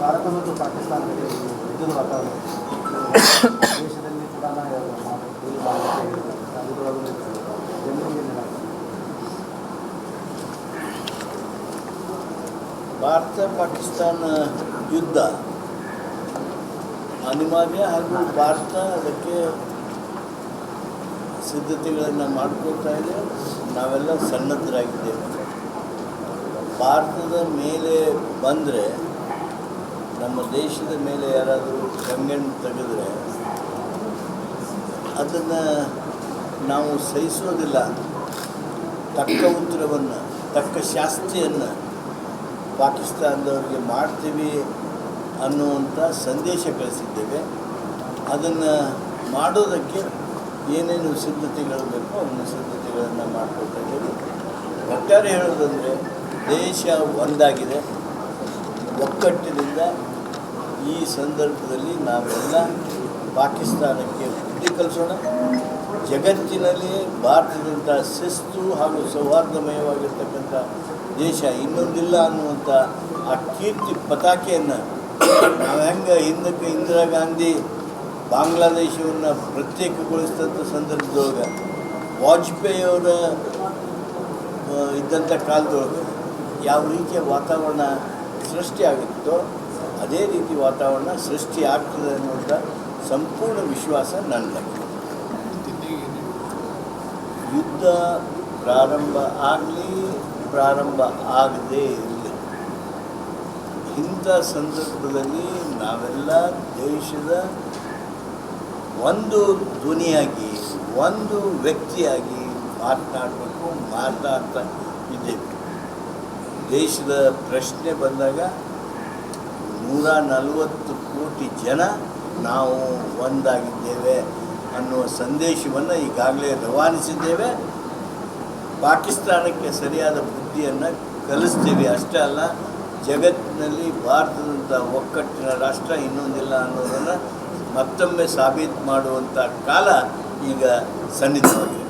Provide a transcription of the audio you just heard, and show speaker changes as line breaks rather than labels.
ಭಾರತ ಮತ್ತು ಪಾಕಿಸ್ತಾನ ಯುದ್ಧದ ವಾತಾವರಣ ದೇಶದಲ್ಲಿ ಕೂಡ
ಭಾರತ ಪಾಕಿಸ್ತಾನ ಯುದ್ಧ. ಅನಿವಾರ್ಯ ಹಾಗೂ ಭಾರತ ಅದಕ್ಕೆ ಸಿದ್ಧತೆಗಳನ್ನು ಮಾಡ್ಕೊಳ್ತಾ ಇದೆ. ನಾವೆಲ್ಲ ಸನ್ನದ್ಧರಾಗಿದ್ದೇವೆ. ಭಾರತದ ಮೇಲೆ ಬಂದರೆ ನಮ್ಮ ದೇಶದ ಮೇಲೆ ಯಾರಾದರೂ ಕಣ್ಣು ತೆಗೆದ್ರೆ ಅದನ್ನು ನಾವು ಸಹಿಸೋದಿಲ್ಲ. ತಕ್ಕ ಉತ್ತರವನ್ನು, ತಕ್ಕ ಶಾಸ್ತಿಯನ್ನು ಪಾಕಿಸ್ತಾನದವ್ರಿಗೆ ಮಾಡ್ತೀವಿ ಅನ್ನುವಂಥ ಸಂದೇಶ ಕಳಿಸಿದ್ದೇವೆ. ಅದನ್ನು ಮಾಡೋದಕ್ಕೆ ಏನೇನು ಸಿದ್ಧತೆಗಳು ಬೇಕೋ ಅವನ್ನ ಸಿದ್ಧತೆಗಳನ್ನು ಮಾಡ್ಕೊಳ್ತಾ ಇದ್ದೀವಿ. ಒಟ್ಟಾರೆ ಹೇಳೋದಂದರೆ ದೇಶ ಒಂದಾಗಿದೆ. ಒಕ್ಕಟ್ಟಿನಿಂದ ಈ ಸಂದರ್ಭದಲ್ಲಿ ನಾವೆಲ್ಲ ಪಾಕಿಸ್ತಾನಕ್ಕೆ ಬುದ್ಧಿ ಕಲಿಸೋಣ. ಜಗತ್ತಿನಲ್ಲಿ ಭಾರತದಂಥ ಶಿಸ್ತು ಹಾಗೂ ಸೌಹಾರ್ದಮಯವಾಗಿರ್ತಕ್ಕಂಥ ದೇಶ ಇನ್ನೊಂದಿಲ್ಲ ಅನ್ನುವಂಥ ಆ ಕೀರ್ತಿ ಪತಾಕೆಯನ್ನು ನಾವು ಹೆಂಗೆ ಹಿಂದಕ್ಕೆ ಇಂದಿರಾ ಗಾಂಧಿ ಬಾಂಗ್ಲಾದೇಶವನ್ನು ಪ್ರತ್ಯೇಕಗೊಳಿಸಿದಂಥ ಸಂದರ್ಭದೊಳಗೆ ವಾಜಪೇಯಿಯವರ ಇದ್ದಂಥ ಕಾಲದೊಳಗೆ ಯಾವ ರೀತಿಯ ವಾತಾವರಣ ಸೃಷ್ಟಿಯಾಗುತ್ತೋ. ಅದೇ ರೀತಿ ವಾತಾವರಣ ಸೃಷ್ಟಿ ಆಗ್ತದೆ ಅನ್ನುವಂಥ ಸಂಪೂರ್ಣ ವಿಶ್ವಾಸ ನನ್ನದಾಗಿದೆ ಯುದ್ಧ ಪ್ರಾರಂಭ ಆಗಲಿ, ಪ್ರಾರಂಭ ಆಗದೇ ಇರಲಿ. ಇಂಥ ಸಂದರ್ಭದಲ್ಲಿ ನಾವೆಲ್ಲ ದೇಶದ ಒಂದು ಧ್ವನಿಯಾಗಿ, ಒಂದು ವ್ಯಕ್ತಿಯಾಗಿ ಮಾತನಾಡಬೇಕು ಮಾತಾಡ್ತಾ ಇದ್ದೇವೆ. ದೇಶದ ಪ್ರಶ್ನೆ ಬಂದಾಗ ನೂರ ನಲವತ್ತು ಕೋಟಿ ಜನ ನಾವು ಒಂದಾಗಿದ್ದೇವೆ ಅನ್ನುವ ಸಂದೇಶವನ್ನು ಈಗಾಗಲೇ ರವಾನಿಸಿದ್ದೇವೆ. ಪಾಕಿಸ್ತಾನಕ್ಕೆ ಸರಿಯಾದ ಬುದ್ಧಿಯನ್ನು ಕಲಿಸ್ತೀವಿ. ಅಷ್ಟೇ ಅಲ್ಲ, ಜಗತ್ತಿನಲ್ಲಿ ಭಾರತದಂಥ ಒಕ್ಕಟ್ಟಿನ ರಾಷ್ಟ್ರ ಇನ್ನೊಂದಿಲ್ಲ ಅನ್ನೋದನ್ನು ಮತ್ತೊಮ್ಮೆ ಸಾಬೀತು ಮಾಡುವಂಥ ಕಾಲ ಈಗ ಸನ್ನಿಧವಾಗಿದೆ